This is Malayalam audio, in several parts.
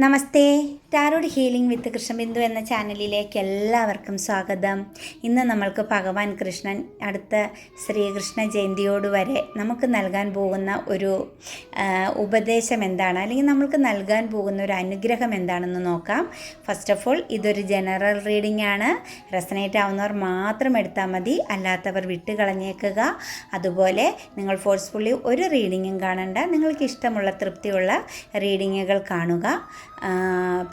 नमस्ते। ടാരോഡ് ഹീലിംഗ് വിത്ത് കൃഷ്ണബിന്ദു എന്ന ചാനലിലേക്ക് എല്ലാവർക്കും സ്വാഗതം. ഇന്ന് നമ്മൾക്ക് ഭഗവാൻ കൃഷ്ണൻ അടുത്ത ശ്രീകൃഷ്ണ ജയന്തിയോട് വരെ നമുക്ക് നൽകാൻ പോകുന്ന ഒരു ഉപദേശം എന്താണ്? അല്ലെങ്കിൽ നമ്മൾക്ക് നൽകാൻ പോകുന്ന ഒരു അനുഗ്രഹം എന്താണെന്ന് നോക്കാം. ഫസ്റ്റ് ഓഫ് ഓൾ ഇതൊരു ജനറൽ റീഡിംഗ് ആണ്. റെസനേറ്റ് ആവുന്നവർ മാത്രം എടുത്താൽ മതി. അല്ലാത്തവർ വിട്ട് കളഞ്ഞേക്കുക. അതുപോലെ നിങ്ങൾ ഫോഴ്സ്ഫുള്ളി ഒരു റീഡിങ്ങും കാണണ്ട. നിങ്ങൾക്ക് ഇഷ്ടമുള്ള തൃപ്തിയുള്ള റീഡിങ്ങുകൾ കാണുക.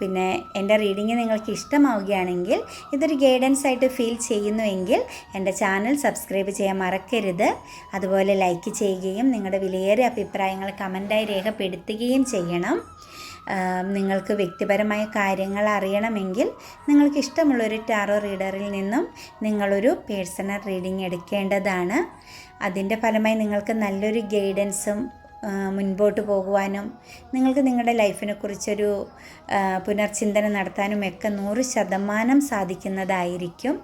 പിന്നെ എന്റെ റീഡിങ് നിങ്ങൾക്ക് ഇഷ്ടമാവുകയാണെങ്കിൽ ഇതൊരു ഗൈഡൻസ് ആയിട്ട് ഫീൽ ചെയ്യുന്നുവെങ്കിൽ എന്റെ ചാനൽ സബ്സ്ക്രൈബ് ചെയ്യാൻ മറക്കരുത്. അതുപോലെ ലൈക്ക് ചെയ്യുകയും നിങ്ങളുടെ വിലയേറിയ അഭിപ്രായങ്ങൾ കമന്റായി രേഖപ്പെടുത്തുകയും ചെയ്യണം. നിങ്ങൾക്ക് വ്യക്തിപരമായ കാര്യങ്ങൾ അറിയണമെങ്കിൽ നിങ്ങൾക്ക് ഇഷ്ടമുള്ളൊരു ടാറോ റീഡറിൽ നിന്നും നിങ്ങളൊരു പേഴ്സണൽ റീഡിംഗ് എടുക്കേണ്ടതാണ്. അതിന്റെ ഫലമായി നിങ്ങൾക്ക് നല്ലൊരു ഗൈഡൻസും മുൻപോട്ട് പോകുവാനും നിങ്ങൾക്ക് നിങ്ങളുടെ ലൈഫിനെക്കുറിച്ചൊരു പുനർചിന്തനം നടത്താനും ഒക്കെ നൂറ് ശതമാനം സാധിക്കുന്നതായിരിക്കും.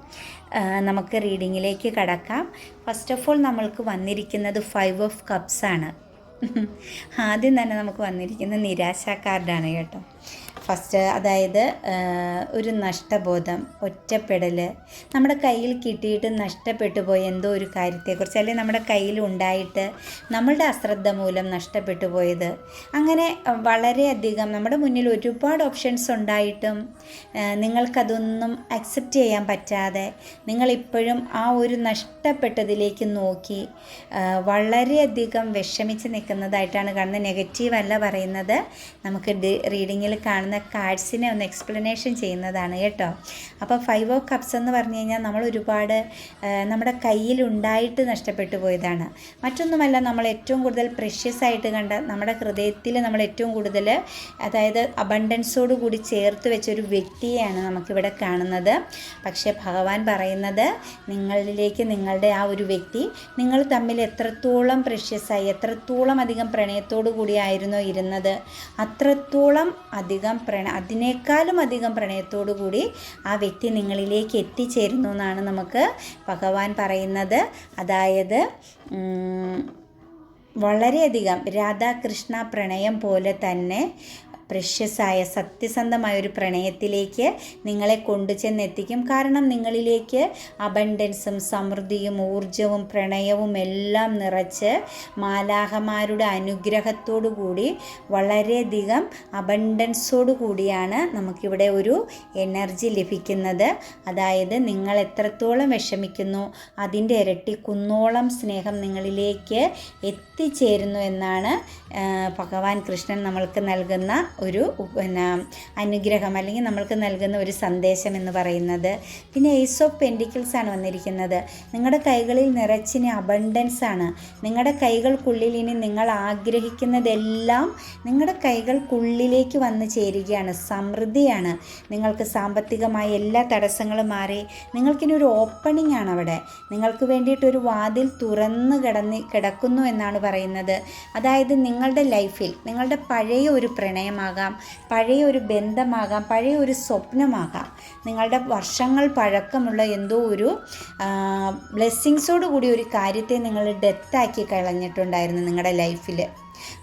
നമുക്ക് റീഡിങ്ങിലേക്ക് കടക്കാം. ഫസ്റ്റ് ഓഫ് ഓൾ നമ്മൾക്ക് വന്നിരിക്കുന്നത് ഫൈവ് ഓഫ് കപ്സാണ് ആദ്യം തന്നെ നമുക്ക് വന്നിരിക്കുന്ന നിരാശ കാർഡാണ് കേട്ടോ. ഫസ്റ്റ് അതായത് ഒരു നഷ്ടബോധം ഒറ്റപ്പെടൽ നമ്മുടെ കയ്യിൽ കിട്ടിയിട്ട് നഷ്ടപ്പെട്ടു പോയ എന്തോ ഒരു കാര്യത്തെക്കുറിച്ച് അല്ലെങ്കിൽ നമ്മുടെ കയ്യിൽ ഉണ്ടായിട്ട് നമ്മളുടെ അശ്രദ്ധ മൂലം നഷ്ടപ്പെട്ടു പോയത്. അങ്ങനെ വളരെയധികം നമ്മുടെ മുന്നിൽ ഒരുപാട് ഓപ്ഷൻസ് ഉണ്ടായിട്ടും നിങ്ങൾക്കതൊന്നും അക്സെപ്റ്റ് ചെയ്യാൻ പറ്റാതെ നിങ്ങളിപ്പോഴും ആ ഒരു നഷ്ടപ്പെട്ടതിലേക്ക് നോക്കി വളരെയധികം വിഷമിച്ച് നിൽക്കുന്നതായിട്ടാണ് കാണുന്നത്. നെഗറ്റീവ് അല്ല പറയുന്നത്. നമുക്ക് റീഡിങ്ങിൽ കാണുന്ന കാർഡ്സിനെ ഒന്ന് എക്സ്പ്ലനേഷൻ ചെയ്യുന്നതാണ് കേട്ടോ. അപ്പോൾ ഫൈവ് ഓഫ് കപ്സ് എന്ന് പറഞ്ഞു കഴിഞ്ഞാൽ നമ്മൾ ഒരുപാട് നമ്മുടെ കയ്യിൽ ഉണ്ടായിട്ട് നഷ്ടപ്പെട്ടു പോയതാണ്. മറ്റൊന്നുമല്ല നമ്മൾ ഏറ്റവും കൂടുതൽ പ്രഷ്യസ് ആയിട്ട് കണ്ട നമ്മുടെ ഹൃദയത്തിൽ നമ്മൾ ഏറ്റവും കൂടുതൽ അതായത് അബണ്ടൻസോട് കൂടി ചേർത്ത് വെച്ച ഒരു വ്യക്തിയെയാണ് നമുക്കിവിടെ കാണുന്നത്. പക്ഷേ ഭഗവാൻ പറയുന്നത് നിങ്ങളിലേക്ക് നിങ്ങളുടെ ആ ഒരു വ്യക്തി നിങ്ങൾ തമ്മിൽ എത്രത്തോളം പ്രഷ്യസായി എത്രത്തോളം അധികം പ്രണയത്തോടു കൂടിയായിരുന്നോ ഇരുന്നത് അത്രത്തോളം അധികം പ്രണ അതിനേക്കാളും അധികം പ്രണയത്തോടു കൂടി ആ വ്യക്തി നിങ്ങളിലേക്ക് എത്തിച്ചേരുന്നു എന്നാണ് നമുക്ക് ഭഗവാൻ പറയുന്നത്. അതായത് വളരെയധികം രാധാകൃഷ്ണ പ്രണയം പോലെ തന്നെ പ്രഷ്യസായ സത്യസന്ധമായ ഒരു പ്രണയത്തിലേക്ക് നിങ്ങളെ കൊണ്ടുചെന്നെത്തിക്കും. കാരണം നിങ്ങളിലേക്ക് അബണ്ടൻസും സമൃദ്ധിയും ഊർജവും പ്രണയവും എല്ലാം നിറച്ച് മാലാഹമാരുടെ അനുഗ്രഹത്തോടു കൂടി വളരെയധികം അബണ്ടൻസോടു കൂടിയാണ് നമുക്കിവിടെ ഒരു എനർജി ലഭിക്കുന്നത്. അതായത് നിങ്ങൾ എത്രത്തോളം വിഷമിക്കുന്നു അതിന്റെ ഇരട്ടി കുന്നോളം സ്നേഹം നിങ്ങളിലേക്ക് എത്തിച്ചേരുന്നു എന്നാണ് ഭഗവാൻ കൃഷ്ണൻ നമ്മൾക്ക് നൽകുന്ന ഒരു പിന്നെ അനുഗ്രഹം അല്ലെങ്കിൽ നമ്മൾക്ക് നൽകുന്ന ഒരു സന്ദേശം എന്ന് പറയുന്നത്. പിന്നെ ഏസ് ഓഫ് പെൻഡിക്കിൾസ് ആണ് വന്നിരിക്കുന്നത്. നിങ്ങളുടെ കൈകളിൽ നിറച്ചിന് അബണ്ടൻസ് ആണ്. നിങ്ങളുടെ കൈകൾക്കുള്ളിൽ ഇനി നിങ്ങൾ ആഗ്രഹിക്കുന്നതെല്ലാം നിങ്ങളുടെ കൈകൾക്കുള്ളിലേക്ക് വന്ന് ചേരുകയാണ്. സമൃദ്ധിയാണ്. നിങ്ങൾക്ക് സാമ്പത്തികമായ എല്ലാ തടസ്സങ്ങളും മാറി. നിങ്ങൾക്കിനി ഒരു ഓപ്പണിംഗ് ആണ് അവിടെ. നിങ്ങൾക്ക് വേണ്ടിയിട്ടൊരു വാതിൽ തുറന്ന് കിടന്ന് കിടക്കുന്നു എന്നാണ് പറയുന്നത്. അതായത് നിങ്ങളുടെ ലൈഫിൽ നിങ്ങളുടെ പഴയ ഒരു പ്രണയമാകാം. പഴയ ഒരു ബന്ധമാകാം പഴയ ഒരു സ്വപ്നമാകാം. നിങ്ങളുടെ വർഷങ്ങൾ പഴക്കമുള്ള എന്തോ ഒരു ബ്ലെസ്സിങ്സോട് കൂടി ഒരു കാര്യത്തെ നിങ്ങൾ ഡെത്താക്കി കളഞ്ഞിട്ടുണ്ടായിരുന്നു നിങ്ങളുടെ ലൈഫിൽ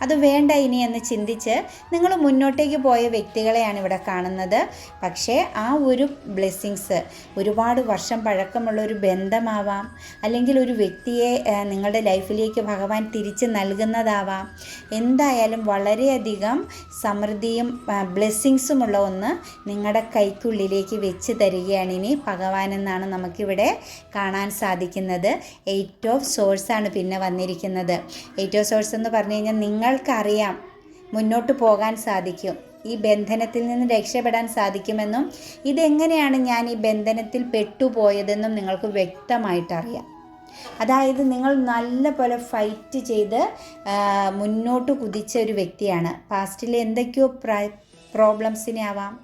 അത് വേണ്ട ഇനി എന്ന് ചിന്തിച്ച് നിങ്ങൾ മുന്നോട്ടേക്ക് പോയ വ്യക്തികളെയാണ് ഇവിടെ കാണുന്നത്. പക്ഷേ ആ ഒരു ബ്ലെസ്സിങ്സ് ഒരുപാട് വർഷം പഴക്കമുള്ള ഒരു ബന്ധമാവാം അല്ലെങ്കിൽ ഒരു വ്യക്തിയെ നിങ്ങളുടെ ലൈഫിലേക്ക് ഭഗവാൻ തിരിച്ച് നൽകുന്നതാവാം. എന്തായാലും വളരെയധികം സമൃദ്ധിയും ബ്ലെസ്സിങ്സുമുള്ള ഒന്ന് നിങ്ങളുടെ കൈക്കുള്ളിലേക്ക് വെച്ച് തരികയാണ് ഇനി ഭഗവാൻ എന്നാണ് നമുക്കിവിടെ കാണാൻ സാധിക്കുന്നത്. എയ്റ്റ് ഓഫ് സോഴ്സാണ് പിന്നെ വന്നിരിക്കുന്നത്. എയ്റ്റ് ഓഫ് സോഴ്സ് എന്ന് പറഞ്ഞു കഴിഞ്ഞാൽ നിങ്ങൾക്കറിയാം. മുന്നോട്ട് പോകാൻ സാധിക്കും. ഈ ബന്ധനത്തിൽ നിന്ന് രക്ഷപ്പെടാൻ സാധിക്കുമെന്നും ഇതെങ്ങനെയാണ് ഞാൻ ഈ ബന്ധനത്തിൽ പെട്ടുപോയതെന്നും നിങ്ങൾക്ക് വ്യക്തമായിട്ടറിയാം. അതായത് നിങ്ങൾ നല്ല പോലെ ഫൈറ്റ് ചെയ്ത് മുന്നോട്ട് കുതിച്ച ഒരു വ്യക്തിയാണ്. പാസ്റ്റിൽ എന്തൊക്കെയോ പ്ര പ്രോബ്ലംസിനെ ആവാം.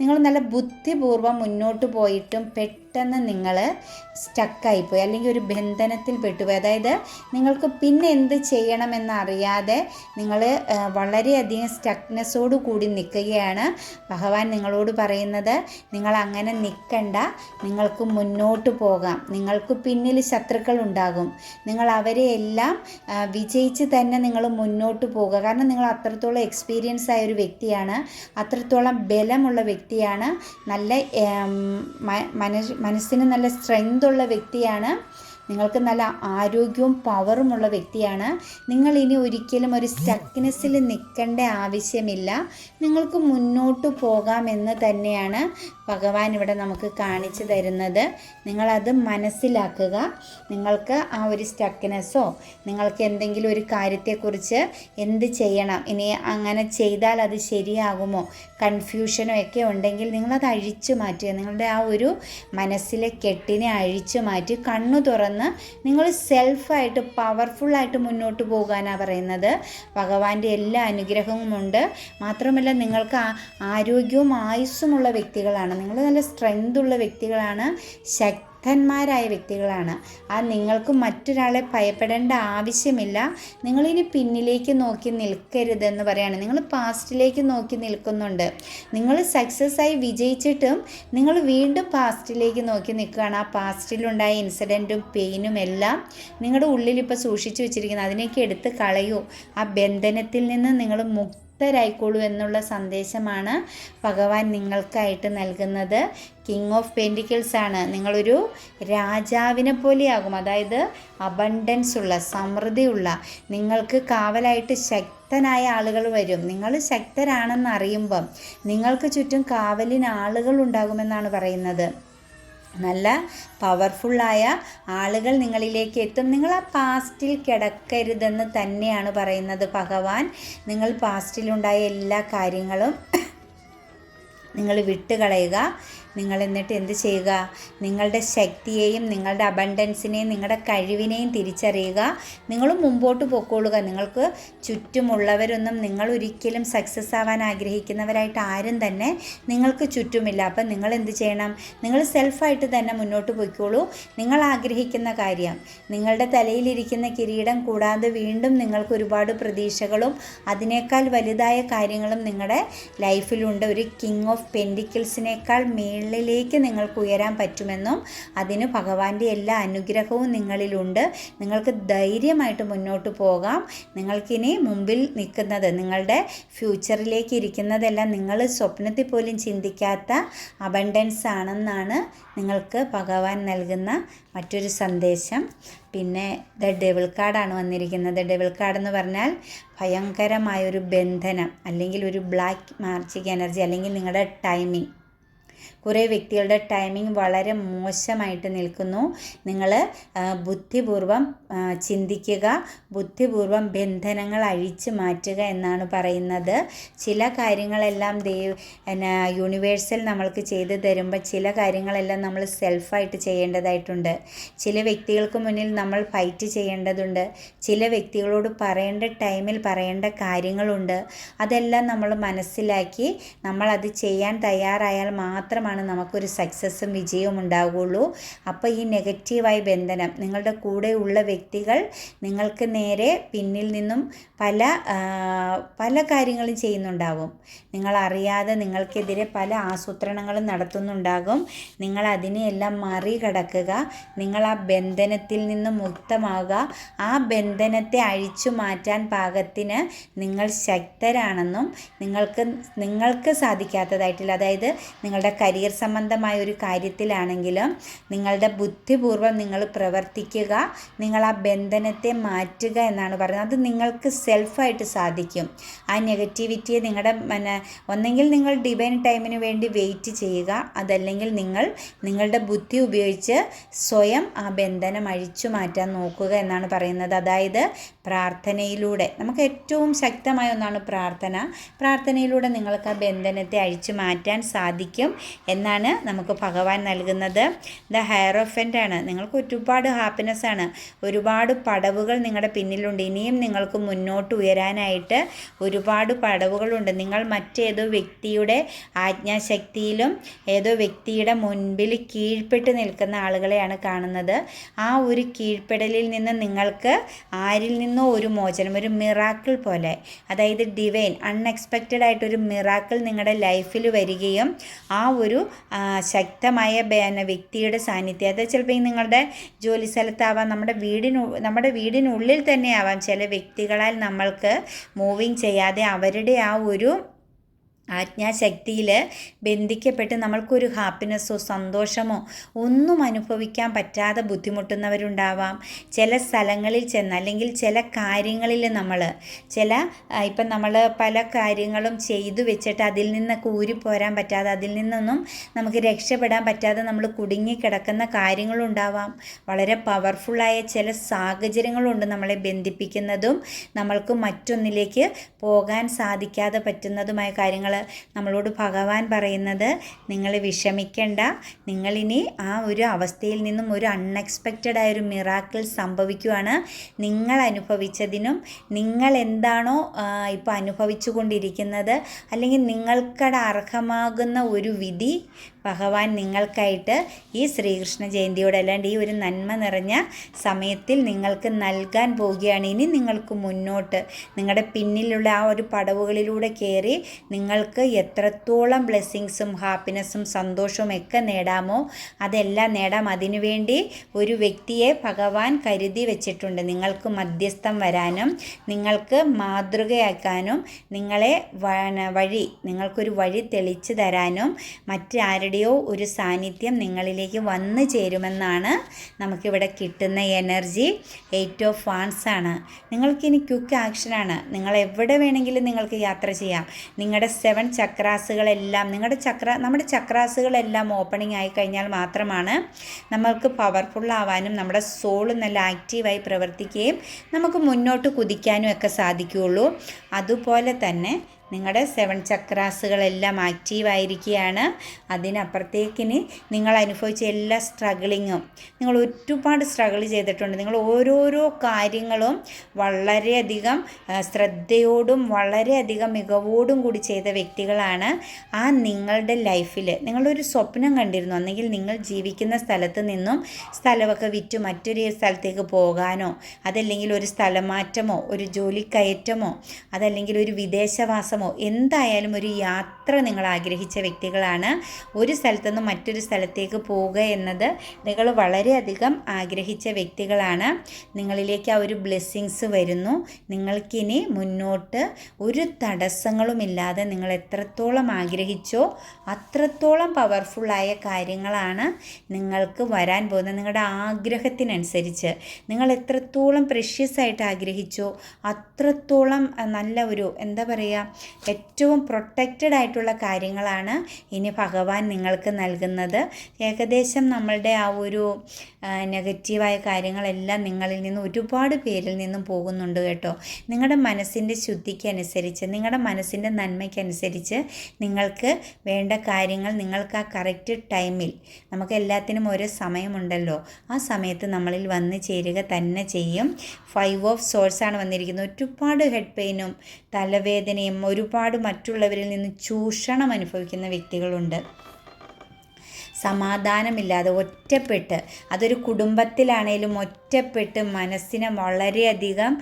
നിങ്ങൾ നല്ല ബുദ്ധിപൂർവം മുന്നോട്ട് പോയിട്ടും പെട്ടെന്ന് പെട്ടെന്ന് നിങ്ങൾ സ്റ്റക്കായിപ്പോയി അല്ലെങ്കിൽ ഒരു ബന്ധനത്തിൽ പെട്ടുപോയി. അതായത് നിങ്ങൾക്ക് പിന്നെ എന്ത് ചെയ്യണമെന്നറിയാതെ നിങ്ങൾ വളരെയധികം സ്റ്റക്നെസ്സോട് കൂടി നിൽക്കുകയാണ്. ഭഗവാൻ നിങ്ങളോട് പറയുന്നത് നിങ്ങൾ അങ്ങനെ നിൽക്കണ്ട. നിങ്ങൾക്ക് മുന്നോട്ട് പോകാം. നിങ്ങൾക്ക് പിന്നിൽ ശത്രുക്കൾ ഉണ്ടാകും. നിങ്ങൾ അവരെ എല്ലാം വിജയിച്ച് തന്നെ നിങ്ങൾ മുന്നോട്ട് പോകുക. കാരണം നിങ്ങൾ അത്രത്തോളം എക്സ്പീരിയൻസ് ആയ ഒരു വ്യക്തിയാണ്. അത്രത്തോളം ബലമുള്ള വ്യക്തിയാണ്. നല്ല മനസ് മനസ്സിന് നല്ല സ്ട്രെങ്ത് ഉള്ള വ്യക്തിയാണ്. നിങ്ങൾക്ക് നല്ല ആരോഗ്യവും പവറുമുള്ള വ്യക്തിയാണ്. നിങ്ങൾ ഇനി ഒരിക്കലും ഒരു സ്റ്റക്നെസ്സിൽ നിൽക്കേണ്ട ആവശ്യമില്ല. നിങ്ങൾക്ക് മുന്നോട്ട് പോകാമെന്ന് തന്നെയാണ് ഭഗവാൻ ഇവിടെ നമുക്ക് കാണിച്ചു തരുന്നത്. നിങ്ങളത് മനസ്സിലാക്കുക. നിങ്ങൾക്ക് ആ ഒരു സ്റ്റക്നെസ്സോ നിങ്ങൾക്ക് എന്തെങ്കിലും ഒരു കാര്യത്തെക്കുറിച്ച് എന്ത് ചെയ്യണം ഇനി അങ്ങനെ ചെയ്താൽ അത് ശരിയാകുമോ കൺഫ്യൂഷനോ ഒക്കെ ഉണ്ടെങ്കിൽ നിങ്ങളത് അഴിച്ചു മാറ്റുക. നിങ്ങളുടെ ആ ഒരു മനസ്സിലെ കെട്ടിനെ അഴിച്ചു മാറ്റി കണ്ണു തുറന്ന് നിങ്ങൾ സെൽഫായിട്ട് പവർഫുള്ളായിട്ട് മുന്നോട്ട് പോകാനാണ് പറയുന്നത്. ഭഗവാന്റെ എല്ലാ അനുഗ്രഹവും ഉണ്ട് മാത്രമല്ല നിങ്ങൾക്ക് ആരോഗ്യവും ആയുസ്സുമുള്ള വ്യക്തികളാണ്. നിങ്ങൾ നല്ല സ്ട്രെങ്ത് ഉള്ള വ്യക്തികളാണ് ശക്തന്മാരായ വ്യക്തികളാണ്. ആ നിങ്ങൾക്ക് മറ്റൊരാളെ ഭയപ്പെടേണ്ട ആവശ്യമില്ല. നിങ്ങളിനി പിന്നിലേക്ക് നോക്കി നിൽക്കരുതെന്ന് പറയാണ്. നിങ്ങൾ പാസ്റ്റിലേക്ക് നോക്കി നിൽക്കുന്നുണ്ട്. നിങ്ങൾ സക്സസ് ആയി വിജയിച്ചിട്ടും നിങ്ങൾ വീണ്ടും പാസ്റ്റിലേക്ക് നോക്കി നിൽക്കുകയാണ്. ആ പാസ്റ്റിലുണ്ടായ ഇൻസിഡന്റും പെയിനും എല്ലാം നിങ്ങളുടെ ഉള്ളിൽ ഇപ്പോൾ സൂക്ഷിച്ചു വെച്ചിരിക്കുന്നത് അതിനെയൊക്കെ എടുത്ത് കളയൂ. ആ ബന്ധനത്തിൽ നിന്ന് നിങ്ങൾ മുക്തരായിക്കോളൂ എന്നുള്ള സന്ദേശമാണ് ഭഗവാൻ നിങ്ങൾക്കായിട്ട് നൽകുന്നത്. കിങ് ഓഫ് പെന്റിക്കിൾസ് ആണ്. നിങ്ങളൊരു രാജാവിനെ പോലെയാകും. അതായത് അബണ്ടൻസ് ഉള്ള സമൃദ്ധിയുള്ള നിങ്ങൾക്ക് കാവലായിട്ട് ശക്തനായ ആളുകൾ വരും. നിങ്ങൾ ശക്തരാണെന്ന് അറിയുമ്പം നിങ്ങൾക്ക് ചുറ്റും കാവലിന് ആളുകൾ ഉണ്ടാകുമെന്നാണ് പറയുന്നത്. നല്ല പവർഫുള്ളായ ആളുകൾ നിങ്ങളിലേക്ക് എത്തും. നിങ്ങൾ ആ പാസ്റ്റിൽ കിടക്കരുതെന്ന് തന്നെയാണ് പറയുന്നത് ഭഗവാൻ. നിങ്ങൾ പാസ്റ്റിലുണ്ടായ എല്ലാ കാര്യങ്ങളും നിങ്ങൾ വിട്ടുകളയുക. നിങ്ങൾ എന്നിട്ട് എന്ത് ചെയ്യുക? നിങ്ങളുടെ ശക്തിയെയും നിങ്ങളുടെ അബണ്ടൻസിനെയും നിങ്ങളുടെ കഴിവിനെയും തിരിച്ചറിയുക. നിങ്ങൾ മുമ്പോട്ട് പൊക്കോളുക. നിങ്ങൾക്ക് ചുറ്റുമുള്ളവരൊന്നും നിങ്ങൾ ഒരിക്കലും സക്സസ് ആവാൻ ആഗ്രഹിക്കുന്നവരായിട്ട് ആരും തന്നെ നിങ്ങൾക്ക് ചുറ്റുമില്ല. അപ്പം നിങ്ങൾ എന്ത് ചെയ്യണം? നിങ്ങൾ സെൽഫായിട്ട് തന്നെ മുന്നോട്ട് പൊയ്ക്കോളൂ. നിങ്ങൾ ആഗ്രഹിക്കുന്ന കാര്യം നിങ്ങളുടെ തലയിലിരിക്കുന്ന കിരീടം കൂടാതെ വീണ്ടും നിങ്ങൾക്ക് ഒരുപാട് പ്രതീക്ഷകളും അതിനേക്കാൾ വലുതായ കാര്യങ്ങളും നിങ്ങളുടെ ലൈഫിലുണ്ട് ഒരു കിങ് ഓഫ് പെൻഡിക്കിൾസിനേക്കാൾ മേളിലേക്ക് നിങ്ങൾക്ക് ഉയരാൻ പറ്റുമെന്നും അതിന് ഭഗവാന്റെ എല്ലാ അനുഗ്രഹവും നിങ്ങളിലുണ്ട്. നിങ്ങൾക്ക് ധൈര്യമായിട്ട് മുന്നോട്ട് പോകാം. നിങ്ങൾക്കിനി മുമ്പിൽ നിൽക്കുന്നത് നിങ്ങളുടെ ഫ്യൂച്ചറിലേക്ക് ഇരിക്കുന്നതെല്ലാം നിങ്ങൾ സ്വപ്നത്തിൽ പോലും ചിന്തിക്കാത്ത അബണ്ടൻസ് ആണെന്നാണ് നിങ്ങൾക്ക് ഭഗവാൻ നൽകുന്ന മറ്റൊരു സന്ദേശം. പിന്നെ ദ ഡെവിൾ കാർഡാണ് വന്നിരിക്കുന്നത്. ഡെവിൾ കാർഡ് എന്ന് പറഞ്ഞാൽ ഭയങ്കരമായൊരു ബന്ധനം അല്ലെങ്കിൽ ഒരു ബ്ലാക്ക് മാർച്ചിക് എനർജി അല്ലെങ്കിൽ നിങ്ങളുടെ ടൈമിംഗ് കുറേ വ്യക്തികളുടെ ടൈമിംഗ് വളരെ മോശമായിട്ട് നിൽക്കുന്നു. നിങ്ങൾ ബുദ്ധിപൂർവം ചിന്തിക്കുക ബുദ്ധിപൂർവം ബന്ധനങ്ങൾ അഴിച്ചു മാറ്റുക എന്നാണ് പറയുന്നത്. ചില കാര്യങ്ങളെല്ലാം ദൈവ യൂണിവേഴ്സിൽ നമ്മൾക്ക് ചെയ്തു തരുമ്പോൾ ചില കാര്യങ്ങളെല്ലാം നമ്മൾ സെൽഫായിട്ട് ചെയ്യേണ്ടതായിട്ടുണ്ട്. ചില വ്യക്തികൾക്ക് മുന്നിൽ നമ്മൾ ഫൈറ്റ് ചെയ്യേണ്ടതുണ്ട്. ചില വ്യക്തികളോട് പറയേണ്ട ടൈമിൽ പറയേണ്ട കാര്യങ്ങളുണ്ട്. അതെല്ലാം നമ്മൾ മനസ്സിലാക്കി നമ്മളത് ചെയ്യാൻ തയ്യാറായാൽ മാത്രമാണ് നമുക്കൊരു സക്സസ്സും വിജയവും ഉണ്ടാവുകയുള്ളൂ. അപ്പോൾ ഈ നെഗറ്റീവായ ബന്ധനം നിങ്ങളുടെ കൂടെയുള്ള വ്യക്തികൾ നിങ്ങൾക്ക് നേരെ പിന്നിൽ നിന്നും പല പല കാര്യങ്ങളും ചെയ്യുന്നുണ്ടാകും നിങ്ങൾ അറിയാതെ നിങ്ങൾക്കെതിരെ പല ആസൂത്രണങ്ങളും നടത്തുന്നുണ്ടാകും. നിങ്ങൾ അതിനെയെല്ലാം മറികടക്കുക. നിങ്ങൾ ആ ബന്ധനത്തിൽ നിന്ന് മുക്തമാവുക. ആ ബന്ധനത്തെ അഴിച്ചു മാറ്റാൻ പാകത്തിന് നിങ്ങൾ ശക്തരാണെന്നും നിങ്ങൾക്ക് നിങ്ങൾക്ക് സാധിക്കാത്തതായിട്ടില്ല. അതായത് നിങ്ങളുടെ കരിയർ സംബന്ധമായ ഒരു കാര്യത്തിലാണെങ്കിലും നിങ്ങളുടെ ബുദ്ധിപൂർവം നിങ്ങൾ പ്രവർത്തിക്കുക നിങ്ങൾ ആ ബന്ധനത്തെ മാറ്റുക എന്നാണ് പറയുന്നത്. അത് നിങ്ങൾക്ക് സെൽഫായിട്ട് സാധിക്കും. ആ നെഗറ്റിവിറ്റിയെ നിങ്ങളുടെ പിന്നെ ഒന്നെങ്കിൽ നിങ്ങൾ ഡിവൈൻ ടൈമിന് വേണ്ടി വെയിറ്റ് ചെയ്യുക അതല്ലെങ്കിൽ നിങ്ങൾ നിങ്ങളുടെ ബുദ്ധി ഉപയോഗിച്ച് സ്വയം ആ ബന്ധനം അഴിച്ചു മാറ്റാൻ നോക്കുക എന്നാണ് പറയുന്നത്. അതായത് പ്രാർത്ഥനയിലൂടെ. നമുക്ക് ഏറ്റവും ശക്തമായ ഒന്നാണ് പ്രാർത്ഥന. പ്രാർത്ഥനയിലൂടെ നിങ്ങൾക്ക് ആ ബന്ധനത്തെ അഴിച്ചു മാറ്റാൻ സാധിക്കും. എന്നാണ് നമുക്ക് ഭഗവാൻ നൽകുന്നത്. ദ ഹയറോഫന്റ് ആണ്. നിങ്ങൾക്ക് ഒരുപാട് ഹാപ്പിനെസ് ആണ്. ഒരുപാട് പടവുകൾ നിങ്ങളുടെ പിന്നിലുണ്ട്. ഇനിയും നിങ്ങൾക്ക് മുന്നോട്ട് ഉയരാനായിട്ട് ഒരുപാട് പടവുകളുണ്ട്. നിങ്ങൾ മറ്റേതോ വ്യക്തിയുടെ ആജ്ഞാശക്തിയിലും ഏതോ വ്യക്തിയുടെ മുൻപിൽ കീഴ്പ്പെട്ട് നിൽക്കുന്ന ആളുകളെയാണ് കാണുന്നത്. ആ ഒരു കീഴ്പ്പെടലിൽ നിന്ന് നിങ്ങൾക്ക് ആരിൽ നിന്നോ ഒരു മോചനം ഒരു മിറാക്കിൾ പോലെ അതായത് ഡിവൈൻ അൺഎക്സ്പെക്റ്റഡ് ആയിട്ടൊരു മിറാക്കിൾ നിങ്ങളുടെ ലൈഫിൽ വരികയും ആ ഒരു ശക്തമായ വ്യക്തിയുടെ സാന്നിധ്യം. അത് ചിലപ്പോൾ നിങ്ങളുടെ ജോലി സ്ഥലത്താവാം നമ്മുടെ വീടിനു നമ്മുടെ വീടിനുള്ളിൽ തന്നെ ആവാം. ചില വ്യക്തികളാൽ നമ്മൾക്ക് മൂവിങ് ചെയ്യാതെ അവരുടെ ആ ഒരു ആജ്ഞാശക്തിയിൽ ബന്ധിക്കപ്പെട്ട് നമ്മൾക്കൊരു ഹാപ്പിനെസ്സോ സന്തോഷമോ ഒന്നും അനുഭവിക്കാൻ പറ്റാതെ ബുദ്ധിമുട്ടുന്നവരുണ്ടാവാം. ചില സ്ഥലങ്ങളിൽ ചെന്ന് അല്ലെങ്കിൽ ചില കാര്യങ്ങളിൽ നമ്മൾ ചില ഇപ്പം നമ്മൾ പല കാര്യങ്ങളും ചെയ്തു വെച്ചിട്ട് അതിൽ നിന്നൊക്കെ ഊരിപ്പോരാൻ പറ്റാതെ അതിൽ നിന്നൊന്നും നമുക്ക് രക്ഷപ്പെടാൻ പറ്റാതെ നമ്മൾ കുടുങ്ങിക്കിടക്കുന്ന കാര്യങ്ങളുണ്ടാവാം. വളരെ പവർഫുള്ളായ ചില സാഹചര്യങ്ങളുണ്ട് നമ്മളെ ബന്ധിപ്പിക്കുന്നതും നമ്മൾക്ക് മറ്റൊന്നിലേക്ക് പോകാൻ സാധിക്കാതെ പറ്റുന്നതുമായ കാര്യങ്ങൾ നമ്മളോട് ഭഗവാൻ പറയുന്നത് നിങ്ങൾ വിഷമിക്കേണ്ട. നിങ്ങളിനി ആ ഒരു അവസ്ഥയിൽ നിന്നും ഒരു അൺഎക്സ്പെക്റ്റഡ് ആയ ഒരു മിറാക്കിൾ സംഭവിക്കുവാണ്. നിങ്ങൾ അനുഭവിച്ചതിനും നിങ്ങൾ എന്താണോ ഇപ്പോൾ അനുഭവിച്ചു കൊണ്ടിരിക്കുന്നത് അല്ലെങ്കിൽ നിങ്ങൾക്കട അർഹമാകുന്ന ഒരു വിധി ഭഗവാൻ നിങ്ങൾക്കായിട്ട് ഈ ശ്രീകൃഷ്ണ ജയന്തിയോട് അല്ലാണ്ട് ഈ ഒരു നന്മ നിറഞ്ഞ സമയത്തിൽ നിങ്ങൾക്ക് നൽകാൻ പോവുകയാണ്. ഇനി നിങ്ങൾക്ക് മുന്നോട്ട് നിങ്ങളുടെ പിന്നിലുള്ള ആ ഒരു പടവുകളിലൂടെ കയറി നിങ്ങൾക്ക് എത്രത്തോളം ബ്ലെസ്സിങ്സും ഹാപ്പിനെസ്സും സന്തോഷവും ഒക്കെ നേടാമോ അതെല്ലാം നേടാം. അതിനുവേണ്ടി ഒരു വ്യക്തിയെ ഭഗവാൻ കരുതി വെച്ചിട്ടുണ്ട് നിങ്ങൾക്ക് മധ്യസ്ഥം വരാനും നിങ്ങൾക്ക് മാതൃകയാക്കാനും നിങ്ങളെ വഴി നിങ്ങൾക്കൊരു വഴി തെളിച്ചു തരാനും മറ്റാരുടെയോ ഒരു സാന്നിധ്യം നിങ്ങളിലേക്ക് വന്നു ചേരുമെന്നാണ് നമുക്കിവിടെ കിട്ടുന്ന എനർജി എയ്റ്റ് ഓഫ് വാൺസ് ആണ്. നിങ്ങൾക്കിനി ക്യുക്ക് ആക്ഷനാണ് നിങ്ങൾ എവിടെ വേണമെങ്കിലും നിങ്ങൾക്ക് യാത്ര ചെയ്യാം. നിങ്ങളുടെ സെവൻ ചക്രാസുകളെല്ലാം നിങ്ങളുടെ ചക്ര നമ്മുടെ ചക്രാസുകളെല്ലാം ഓപ്പണിംഗ് ആയി കഴിഞ്ഞാൽ മാത്രമാണ് നമ്മൾക്ക് പവർഫുൾ ആവാനും നമ്മുടെ സോൾ നല്ല ആക്റ്റീവായി പ്രവർത്തിക്കുകയും നമുക്ക് മുന്നോട്ട് കുതിക്കാനും ഒക്കെ സാധിക്കുകയുള്ളൂ. അതുപോലെ തന്നെ നിങ്ങളുടെ സെവൻ ചക്രാസുകളെല്ലാം ആക്റ്റീവ് ആയിരിക്കുകയാണ് അതിനപ്പുറത്തേക്കിന് നിങ്ങൾ അനുഭവിച്ച എല്ലാ സ്ട്രഗിളിങ്ങും നിങ്ങൾ ഒരുപാട് സ്ട്രഗിൾ ചെയ്തിട്ടുണ്ട്. നിങ്ങൾ ഓരോരോ കാര്യങ്ങളും വളരെയധികം ശ്രദ്ധയോടും വളരെയധികം മികവോടും കൂടി ചെയ്ത വ്യക്തികളാണ് ആ നിങ്ങളുടെ ലൈഫിൽ നിങ്ങളൊരു സ്വപ്നം കണ്ടിരുന്നു. അല്ലെങ്കിൽ നിങ്ങൾ ജീവിക്കുന്ന സ്ഥലത്ത് നിന്നും സ്ഥലമൊക്കെ വിറ്റ് മറ്റൊരു സ്ഥലത്തേക്ക് പോകാനോ അതല്ലെങ്കിൽ ഒരു സ്ഥലമാറ്റമോ ഒരു ജോലിക്കയറ്റമോ അതല്ലെങ്കിൽ ഒരു വിദേശവാസമോ എന്തായാലും ഒരു യാത്ര നിങ്ങൾ ആഗ്രഹിച്ച വ്യക്തികളാണ്. ഒരു സ്ഥലത്തു നിന്ന് മറ്റൊരു സ്ഥലത്തേക്ക് പോവുക എന്നത് നിങ്ങൾ വളരെയധികം ആഗ്രഹിച്ച വ്യക്തികളാണ്. നിങ്ങളിലേക്ക് ആ ഒരു ബ്ലെസ്സിങ്സ് വരുന്നു. നിങ്ങൾക്കിനി മുന്നോട്ട് ഒരു തടസ്സങ്ങളുമില്ലാതെ നിങ്ങൾ എത്രത്തോളം ആഗ്രഹിച്ചോ അത്രത്തോളം പവർഫുള്ളായ കാര്യങ്ങളാണ് നിങ്ങൾക്ക് വരാൻ പോകുന്നത്. നിങ്ങളുടെ ആഗ്രഹത്തിനനുസരിച്ച് നിങ്ങൾ എത്രത്തോളം പ്രഷ്യസ് ആയിട്ട് ആഗ്രഹിച്ചോ അത്രത്തോളം നല്ല ഒരു എന്താ പറയുക ഏറ്റവും പ്രൊട്ടക്റ്റഡ് ആയിട്ടുള്ള കാര്യങ്ങളാണ് ഇനി ഭഗവാൻ നിങ്ങൾക്ക് നൽകുന്നത്. ഏകദേശം നമ്മളുടെ ആ ഒരു നെഗറ്റീവായ കാര്യങ്ങളെല്ലാം നിങ്ങളിൽ നിന്ന് ഒരുപാട് പേരിൽ നിന്നും പോകുന്നുണ്ട് കേട്ടോ. നിങ്ങളുടെ മനസ്സിന്റെ ശുദ്ധിക്ക് അനുസരിച്ച് നിങ്ങളുടെ മനസ്സിന്റെ നന്മയ്ക്കനുസരിച്ച് നിങ്ങൾക്ക് വേണ്ട കാര്യങ്ങൾ നിങ്ങൾക്ക് ആ കറക്റ്റ് ടൈമിൽ നമുക്ക് എല്ലാത്തിനും ഓരോ സമയമുണ്ടല്ലോ. ആ സമയത്ത് നമ്മളിൽ വന്ന് ചേരുക തന്നെ ചെയ്യും. ഫൈവ് ഓഫ് സോഴ്സാണ് വന്നിരിക്കുന്നത്. ഒരുപാട് ഹെഡ് പെയിനും തലവേദനയും ഒരുപാട് മറ്റുള്ളവരിൽ നിന്ന് ചൂഷണം അനുഭവിക്കുന്ന വ്യക്തികളുണ്ട്. സമാധാനമില്ലാതെ ഒറ്റപ്പെട്ട് അതൊരു കുടുംബത്തിലാണേലും ഒറ്റപ്പെട്ട് മനസ്സിനെ വളരെയധികം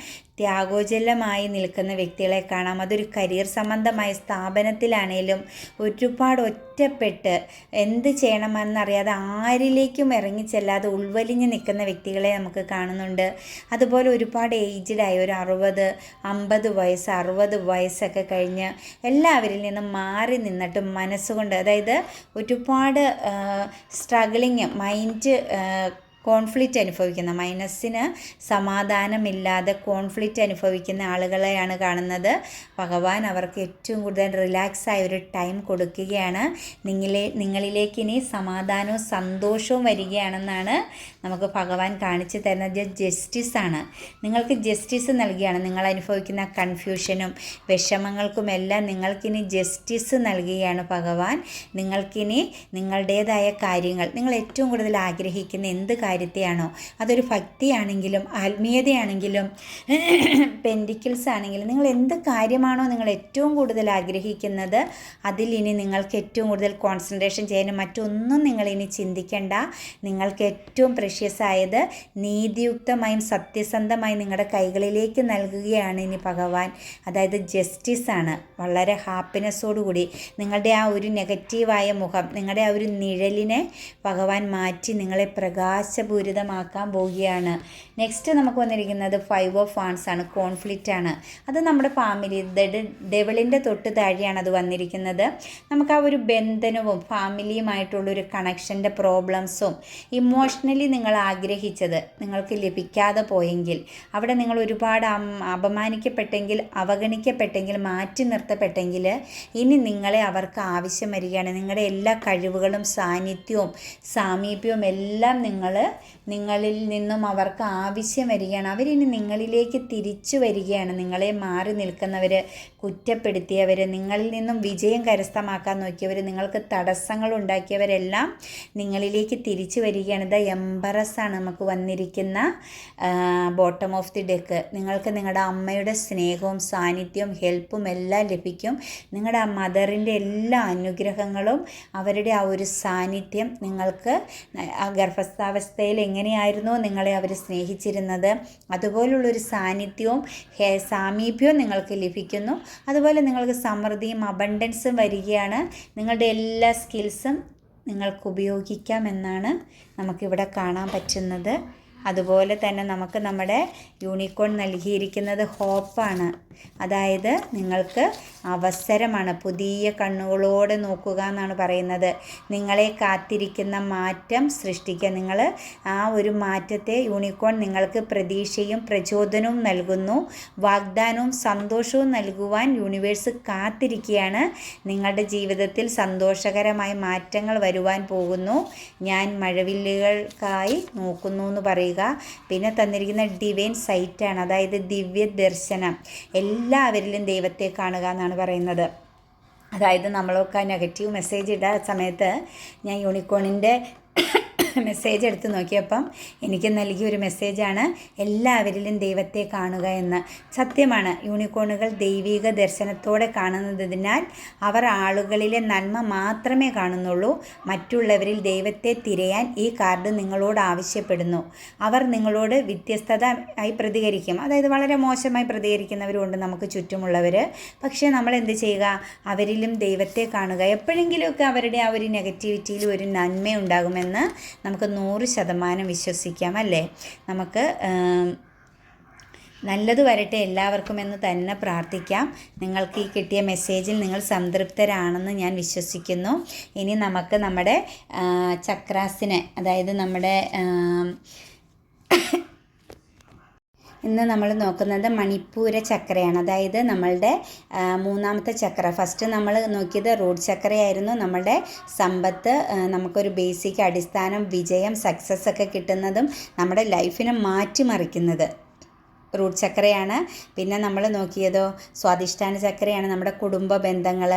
ത്യാഗോജലമായി നിൽക്കുന്ന വ്യക്തികളെ കാണാം. അതൊരു കരിയർ സംബന്ധമായ സ്ഥാപനത്തിലാണേലും ഒരുപാട് ഒറ്റപ്പെട്ട് എന്ത് ചെയ്യണമെന്നറിയാതെ ആരിലേക്കും ഇറങ്ങിച്ചെല്ലാതെ ഉൾവലിഞ്ഞ് നിൽക്കുന്ന വ്യക്തികളെ നമുക്ക് കാണുന്നുണ്ട്. അതുപോലെ ഒരുപാട് ഏജ്ഡായി ഒരു അറുപത് അമ്പത് വയസ്സ് അറുപത് വയസ്സൊക്കെ കഴിഞ്ഞ് എല്ലാവരിൽ നിന്നും മാറി നിന്നിട്ടും മനസ്സുകൊണ്ട് അതായത് ഒരുപാട് സ്ട്രഗിളിങ് മൈൻഡ് കോൺഫ്ലിക്റ്റ് അനുഭവിക്കുന്ന മൈനസിന് സമാധാനമില്ലാതെ കോൺഫ്ലിക്റ്റ് അനുഭവിക്കുന്ന ആളുകളെയാണ് കാണുന്നത്. ഭഗവാൻ അവർക്ക് ഏറ്റവും കൂടുതൽ റിലാക്സ് ആയ ഒരു ടൈം കൊടുക്കുകയാണ്. നിങ്ങളെ നിങ്ങളിലേക്ക് ഇനി സമാധാനവും സന്തോഷവും വരികയാണെന്നാണ് നമുക്ക് ഭഗവാൻ കാണിച്ചു തരുന്നത് ജസ്റ്റിസ് ആണ്. നിങ്ങൾക്ക് ജസ്റ്റിസ് നൽകുകയാണ് നിങ്ങൾ അനുഭവിക്കുന്ന കൺഫ്യൂഷനും വിഷമങ്ങൾക്കുമെല്ലാം നിങ്ങൾക്കിനി ജസ്റ്റിസ് നൽകുകയാണ് ഭഗവാൻ. നിങ്ങൾക്കിനി നിങ്ങളുടേതായ കാര്യങ്ങൾ നിങ്ങൾ ഏറ്റവും കൂടുതൽ ആഗ്രഹിക്കുന്ന എന്ത് കാര്യത്തെയാണോ? അതൊരു ഭക്തിയാണെങ്കിലും ആത്മീയതയാണെങ്കിലും പെൻഡിക്കിൾസ് ആണെങ്കിലും നിങ്ങൾ എന്ത് കാര്യമാണോ നിങ്ങൾ ഏറ്റവും കൂടുതൽ ആഗ്രഹിക്കുന്നത് അതിലിനി നിങ്ങൾക്ക് ഏറ്റവും കൂടുതൽ കോൺസെൻട്രേഷൻ ചെയ്യാനും മറ്റൊന്നും നിങ്ങൾ ഇനി ചിന്തിക്കേണ്ട. നിങ്ങൾക്ക് ഏറ്റവും പ്രഷ്യസ് ആയത് നീതിയുക്തമായും സത്യസന്ധമായും നിങ്ങളുടെ കൈകളിലേക്ക് നൽകുകയാണ് ഇനി ഭഗവാൻ. അതായത് ജസ്റ്റിസ് ആണ്. വളരെ ഹാപ്പിനെസ്സോടുകൂടി നിങ്ങളുടെ ആ ഒരു നെഗറ്റീവായ മുഖം നിങ്ങളുടെ ആ ഒരു നിഴലിനെ ഭഗവാൻ മാറ്റി നിങ്ങളെ പ്രകാശപൂരിതമാക്കാൻ പോവുകയാണ്. നെക്സ്റ്റ് നമുക്ക് വന്നിരിക്കുന്നത് ഫൈവ് ഓഫ് ഫാൻസ് ആണ് കോൺഫ്ലിക്റ്റ് ആണ്. അത് നമ്മുടെ ഫാമിലി ഡെവിളിന്റെ തൊട്ട് താഴെയാണ് അത് വന്നിരിക്കുന്നത്. നമുക്ക് ആ ഒരു ബന്ധനവും ഫാമിലിയുമായിട്ടുള്ളൊരു കണക്ഷന്റെ പ്രോബ്ലംസും ഇമോഷണലി നിങ്ങൾ ആഗ്രഹിച്ചത് നിങ്ങൾക്ക് ലഭിക്കാതെ പോയെങ്കിൽ അവിടെ നിങ്ങൾ ഒരുപാട് അപമാനിക്കപ്പെട്ടെങ്കിൽ അവഗണിക്കപ്പെട്ടെങ്കിൽ മാറ്റി നിർത്തപ്പെട്ടെങ്കിൽ ഇനി നിങ്ങളെ അവർക്ക് ആവശ്യം വരികയാണ്. നിങ്ങളുടെ എല്ലാ കഴിവുകളും സാന്നിധ്യവും സാമീപ്യവും എല്ലാം നിങ്ങൾ നിങ്ങളിൽ നിന്നും അവർക്ക് ആവശ്യം വരികയാണ്. അവരിനി നിങ്ങളിലേക്ക് തിരിച്ചു വരികയാണ്. നിങ്ങളെ മാറി നിൽക്കുന്നവർ കുറ്റപ്പെടുത്തിയവർ നിങ്ങളിൽ നിന്നും വിജയം കരസ്ഥമാക്കാൻ നോക്കിയവർ നിങ്ങൾക്ക് തടസ്സങ്ങൾ ഉണ്ടാക്കിയവരെല്ലാം നിങ്ങളിലേക്ക് തിരിച്ചു വരികയാണ്. ദ എംബറസ് ആണ് നമുക്ക് വന്നിരിക്കുന്ന ബോട്ടം ഓഫ് ദി ഡെക്ക്. നിങ്ങൾക്ക് നിങ്ങളുടെ അമ്മയുടെ സ്നേഹവും സാന്നിധ്യവും ഹെൽപ്പും എല്ലാം ലഭിക്കും. നിങ്ങളുടെ ആ മദറിന്റെ എല്ലാ അനുഗ്രഹങ്ങളും അവരുടെ ആ ഒരു സാന്നിധ്യം നിങ്ങൾക്ക് ഗർഭസ്ഥാവസ്ഥയിൽ എങ്ങനെയായിരുന്നോ നിങ്ങളെ അവർ സ്നേഹിച്ചിരുന്നത്? അതുപോലുള്ളൊരു സാന്നിധ്യവും സാമീപ്യവും നിങ്ങൾക്ക് ലഭിക്കുന്നു. അതുപോലെ നിങ്ങൾക്ക് സമൃദ്ധിയും അബണ്ടൻസും വരികയാണ്. നിങ്ങളുടെ എല്ലാ സ്കിൽസും നിങ്ങൾക്ക് ഉപയോഗിക്കാം എന്നാണ് നമുക്കിവിടെ കാണാൻ പറ്റുന്നത്. അതുപോലെ തന്നെ നമുക്ക് നമ്മുടെ യൂണിക്കോൺ നൽകിയിരിക്കുന്നത് ഹോപ്പാണ്. അതായത് നിങ്ങൾക്ക് അവസരമാണ് പുതിയ കണ്ണുകളോടെ നോക്കുക എന്നാണ് പറയുന്നത്. നിങ്ങളെ കാത്തിരിക്കുന്ന മാറ്റം സൃഷ്ടിക്കുക. നിങ്ങൾ ആ ഒരു മാറ്റത്തെ യൂണിക്കോൺ നിങ്ങൾക്ക് പ്രതീക്ഷയും പ്രചോദനവും നൽകുന്നു. വാഗ്ദാനവും സന്തോഷവും നൽകുവാൻ യൂണിവേഴ്സ് കാത്തിരിക്കുകയാണ്. നിങ്ങളുടെ ജീവിതത്തിൽ സന്തോഷകരമായ മാറ്റങ്ങൾ വരുവാൻ പോകുന്നു. ഞാൻ മഴവില്ലുകൾക്കായി നോക്കുന്നു എന്ന് പറയുക. പിന്നെ തന്നിരിക്കുന്ന ഡിവൈൻ സൈറ്റാണ് അതായത് ദിവ്യ ദർശനം. എല്ലാവരിലും ദൈവത്തെ കാണുക എന്നാണ് പറയുന്നത്. അതായത് നമ്മളൊക്കെ നെഗറ്റീവ് മെസ്സേജ് ഇടാ സമയത്ത് ഞാൻ യൂണിക്കോണിന്റെ മെസ്സേജ് എടുത്ത് നോക്കിയപ്പം എനിക്ക് നൽകിയ ഒരു മെസ്സേജാണ് എല്ലാവരിലും ദൈവത്തെ കാണുക എന്ന്. സത്യമാണ് യൂണിക്കോണുകൾ ദൈവിക ദർശനത്തോടെ കാണുന്നതിനാൽ അവർ ആളുകളിലെ നന്മ മാത്രമേ കാണുന്നുള്ളൂ. മറ്റുള്ളവരിൽ ദൈവത്തെ തിരയാൻ ഈ കാർഡ് നിങ്ങളോട് ആവശ്യപ്പെടുന്നു. അവർ നിങ്ങളോട് വ്യത്യസ്തത ആയി പ്രതികരിക്കും. അതായത് വളരെ മോശമായി പ്രതികരിക്കുന്നവരുണ്ട് നമുക്ക് ചുറ്റുമുള്ളവർ. പക്ഷേ നമ്മൾ എന്ത് ചെയ്യുക? അവരിലും ദൈവത്തെ കാണുക. എപ്പോഴെങ്കിലുമൊക്കെ അവരുടെ ആ ഒരു നെഗറ്റിവിറ്റിയിൽ ഒരു നന്മ ഉണ്ടാകുമെന്ന് നമുക്ക് നൂറ് ശതമാനം വിശ്വസിക്കാം അല്ലേ? നമുക്ക് നല്ലത് വരട്ടെ എല്ലാവർക്കും എന്ന് തന്നെ പ്രാർത്ഥിക്കാം. നിങ്ങൾക്ക് ഈ കിട്ടിയ മെസ്സേജിൽ നിങ്ങൾ സംതൃപ്തരാണെന്ന് ഞാൻ വിശ്വസിക്കുന്നു. ഇനി നമുക്ക് നമ്മുടെ ചക്രാസിനെ അതായത് നമ്മുടെ ഇന്ന് നമ്മൾ നോക്കുന്നത് മണിപ്പൂര ചക്രയാണ് അതായത് നമ്മളുടെ മൂന്നാമത്തെ ചക്ര ഫസ്റ്റ് നമ്മൾ നോക്കിയത് റോഡ് ചക്രയായിരുന്നു നമ്മളുടെ സമ്പത്ത് നമുക്കൊരു ബേസിക് അടിസ്ഥാനം വിജയം സക്സസ് ഒക്കെ കിട്ടുന്നതും നമ്മുടെ ലൈഫിനെ മാറ്റിമറിക്കുന്നത്. റൂട്ട് ചക്രയാണ്. പിന്നെ നമ്മൾ നോക്കിയതോ സ്വാധിഷ്ഠാന ചക്രയാണ് നമ്മുടെ കുടുംബ ബന്ധങ്ങൾ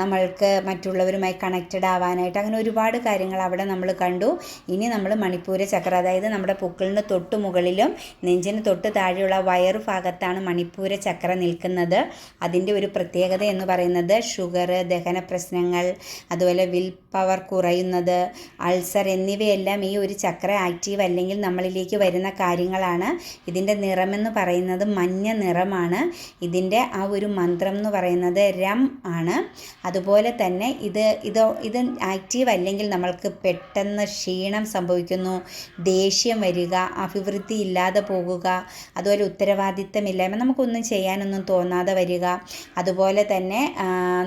നമ്മൾക്ക് മറ്റുള്ളവരുമായി കണക്റ്റഡ് ആവാനായിട്ട് അങ്ങനെ ഒരുപാട് കാര്യങ്ങൾ അവിടെ നമ്മൾ കണ്ടു. ഇനി നമ്മൾ മണിപ്പൂര ചക്ര അതായത് നമ്മുടെ പുക്കിളിന് തൊട്ട് മുകളിലും നെഞ്ചിന് തൊട്ട് താഴെയുള്ള വയറു ഭാഗത്താണ് മണിപ്പൂര ചക്ര നിൽക്കുന്നത്. അതിന്റെ ഒരു പ്രത്യേകത എന്ന് പറയുന്നത് ഷുഗർ ദഹന പ്രശ്നങ്ങൾ അതുപോലെ വിൽ പവർ കുറയുന്നത് അൾസർ എന്നിവയെല്ലാം ഈ ഒരു ചക്ര ആക്റ്റീവ് അല്ലെങ്കിൽ നമ്മളിലേക്ക് വരുന്ന കാര്യങ്ങളാണ്. ഇതിന്റെ നിറമെന്ന് പറയുന്നത് മഞ്ഞ നിറമാണ്. ഇതിന്റെ ആ ഒരു മന്ത്രം എന്ന് പറയുന്നത് രം ആണ്. അതുപോലെ തന്നെ ഇത് ഇത് ഇത് ആക്റ്റീവ് അല്ലെങ്കിൽ നമ്മൾക്ക് പെട്ടെന്ന് ക്ഷീണം സംഭവിക്കുന്നു ദേഷ്യം വരിക അഭിവൃദ്ധി ഇല്ലാതെ പോകുക അതുപോലെ ഉത്തരവാദിത്തമില്ലായ്മ നമുക്കൊന്നും ചെയ്യാനൊന്നും തോന്നാതെ വരിക. അതുപോലെ തന്നെ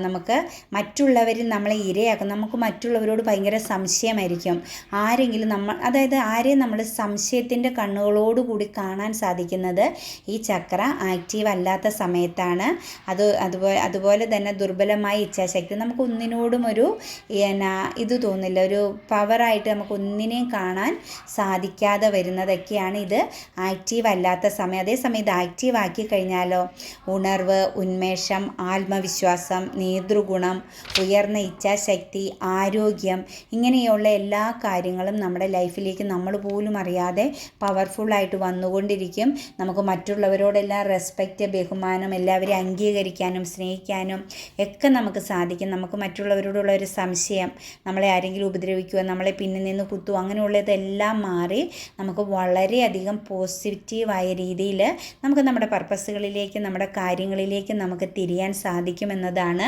നമുക്ക് മറ്റുള്ളവരിൽ നമ്മളെ ഇരയാക്കും. നമുക്ക് മറ്റുള്ളവരോട് ഭയങ്കര സംശയമായിരിക്കും. ആരെങ്കിലും നമ്മൾ അതായത് ആരെയും നമ്മൾ സംശയത്തിന്റെ കണ്ണുകളോടുകൂടി കാണാൻ സാധിക്കുന്നത് ഈ ചക്ര ആക്റ്റീവ് അല്ലാത്ത സമയത്താണ്. അത് അതുപോലെ അതുപോലെ തന്നെ ദുർബലമായ ഇച്ഛാശക്തി. നമുക്ക് ഒന്നിനോടും ഒരു എന്നാ ഇത് തോന്നില്ല. ഒരു പവറായിട്ട് നമുക്ക് ഒന്നിനെയും കാണാൻ സാധിക്കാതെ വരുന്നതൊക്കെയാണ് ഇത് ആക്റ്റീവ് അല്ലാത്ത സമയം. അതേസമയം ഇത് ആക്റ്റീവ് ആക്കി കഴിഞ്ഞാലോ ഉണർവ് ഉന്മേഷം ആത്മവിശ്വാസം നേതൃഗുണം ഉയർന്ന ഇച്ഛാശക്തി ആരോഗ്യം ഇങ്ങനെയുള്ള എല്ലാ കാര്യങ്ങളും നമ്മുടെ ലൈഫിലേക്ക് നമ്മൾ പോലും അറിയാതെ പവർഫുള്ളായിട്ട് വന്നുകൊണ്ടിരിക്കും. നമുക്ക് മറ്റുള്ളവരോടെല്ലാം റെസ്പെക്റ്റ് ബഹുമാനം എല്ലാവരെയും അംഗീകരിക്കാനും സ്നേഹിക്കാനും ഒക്കെ നമുക്ക് സാധിക്കും. നമുക്ക് മറ്റുള്ളവരോടുള്ള ഒരു സംശയം നമ്മളെ ആരെങ്കിലും ഉപദ്രവിക്കുക നമ്മളെ പിന്നിൽ നിന്ന് കുത്തുക അങ്ങനെയുള്ളതെല്ലാം മാറി നമുക്ക് വളരെയധികം പോസിറ്റീവായ രീതിയിൽ നമുക്ക് നമ്മുടെ പർപ്പസുകളിലേക്ക് നമ്മുടെ കാര്യങ്ങളിലേക്ക് നമുക്ക് തിരിയാൻ സാധിക്കുമെന്നതാണ്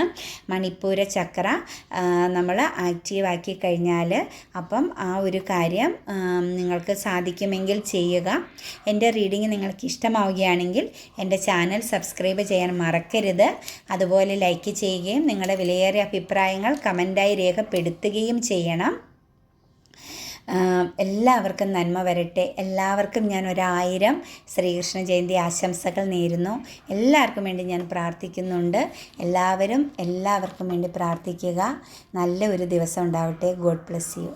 മണിപ്പൂര ചക്ര. നമ്മൾ ആക്റ്റീവാക്കി കഴിഞ്ഞാൽ അപ്പം ആ ഒരു കാര്യം നിങ്ങൾക്ക് സാധിക്കുമെങ്കിൽ ചെയ്യുക. എന്റെ റീഡിങ് നിങ്ങൾക്ക് ഇഷ്ടമാവുകയാണെങ്കിൽ എന്റെ ചാനൽ സബ്സ്ക്രൈബ് ചെയ്യാൻ മറക്കരുത്. അതുപോലെ ലൈക്ക് ചെയ്യുകയും നിങ്ങളുടെ വിലയേറിയ അഭിപ്രായങ്ങൾ കമന്റായി രേഖപ്പെടുത്തുകയും ചെയ്യണം. എല്ലാവർക്കും നന്മ വരട്ടെ. എല്ലാവർക്കും ഞാൻ ഒരായിരം ശ്രീകൃഷ്ണ ജയന്തി ആശംസകൾ നേരുന്നു. എല്ലാവർക്കും വേണ്ടി ഞാൻ പ്രാർത്ഥിക്കുന്നുണ്ട്. എല്ലാവരും എല്ലാവർക്കും വേണ്ടി പ്രാർത്ഥിക്കുക. നല്ല ഒരു ദിവസം ഉണ്ടാവട്ടെ. God bless you.